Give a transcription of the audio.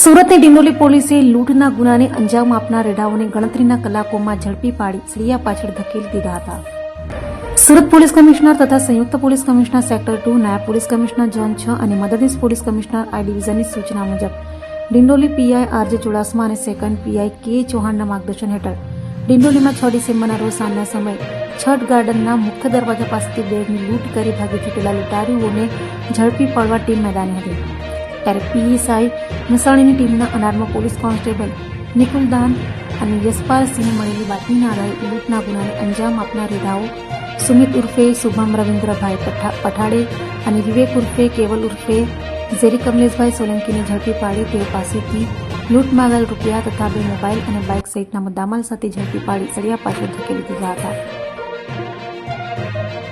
સુરતની ડિંડોલી પોલીસે લૂંટના ગુનાને અંજામ આપનાર રેડાઓને ગણતરીના કલાકોમાં ઝડપી પાડી સળિયા પાછળ ધકેલી દીધા હતા. સુરત પોલીસ કમિશનર તથા સંયુક્ત પોલીસ કમિશનર સેક્ટર ટુ, નાયબ પોલીસ કમિશનર ઝોન છ અને મદદનીશ પોલીસ કમિશનર આઈ ડિવિઝનની સૂચના મુજબ, ડિંડોલી પીઆઈ આરજે ચુડાસમા અને સેકન્ડ પીઆઈ કે ચૌહાણના માર્ગદર્શન હેઠળ, ડિંડોલીમાં છ ડિસેમ્બરના રોજ સાંજના સમયે છઠ ગાર્ડનના મુખ્ય દરવાજા પાસેથી બેગની લૂંટ કરી ભાગી છૂટેલા લૂંટારીઓને ઝડપી પાડવા ટીમ મેદાને હતી. ત્યારે પીએસઆઈ મસાણીની ટીમના અનારમાં પોલીસ કોન્સ્ટેબલ નિકુલ દાન અને યશપાલ સિંહને મળેલી બાતમીના આધારે લૂંટના ગુનાને અંજામ આપનાર રેધાઓ સુમિત ઉર્ફે શુભમ રવિન્દ્રભાઈ પઠા- પઠાડે અને વિવેક ઉર્ફે કેવલ ઉર્ફે ઝેરી કમલેશભાઈ સોલંકીને ઝડપી પાડી તેઓ પાસેથી લૂંટ માગેલ રૂપિયા તથા બે મોબાઈલ અને બાઇક સહિતના મુદ્દામાલ સાથે ઝડપી પાડી સળિયા પાછળ ધકેલી દીધા હતા.